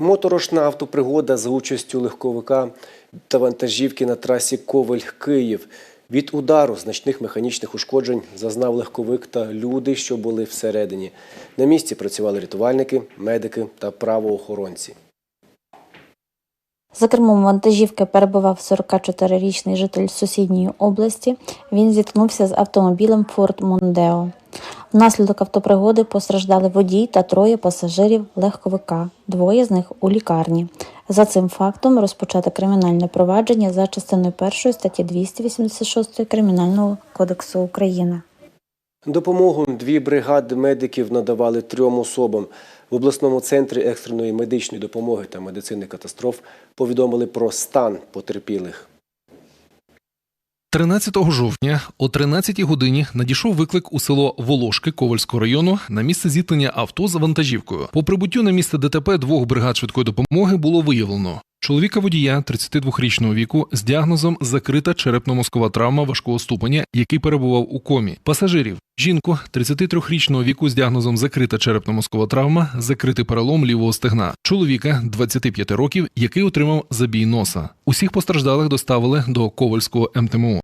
Моторошна автопригода за участю легковика та вантажівки на трасі Ковель-Київ. Від удару значних механічних ушкоджень зазнав легковик та люди, що були всередині. На місці працювали рятувальники, медики та правоохоронці. За кермом вантажівки перебував 44-річний житель сусідньої області. Він зіткнувся з автомобілем Ford Mondeo. Внаслідок автопригоди постраждали водій та троє пасажирів легковика, двоє з них у лікарні. За цим фактом розпочато кримінальне провадження за частиною 1 статті 286 Кримінального кодексу України. Допомогу дві бригади медиків надавали трьом особам. В обласному центрі екстреної медичної допомоги та медицини катастроф повідомили про стан потерпілих. 13 жовтня о 13 годині надійшов виклик у село Волошки Ковальського району на місце зіткнення авто з вантажівкою. По прибуттю на місце ДТП двох бригад швидкої допомоги було виявлено. Чоловіка водія 32-річного віку з діагнозом закрита черепно-мозкова травма важкого ступеня, який перебував у комі. Пасажирів жінку 33-річного віку з діагнозом закрита черепно-мозкова травма, закритий перелом лівого стегна. Чоловіка 25 років, який отримав забій носа. Усіх постраждалих доставили до Ковальського МТМО.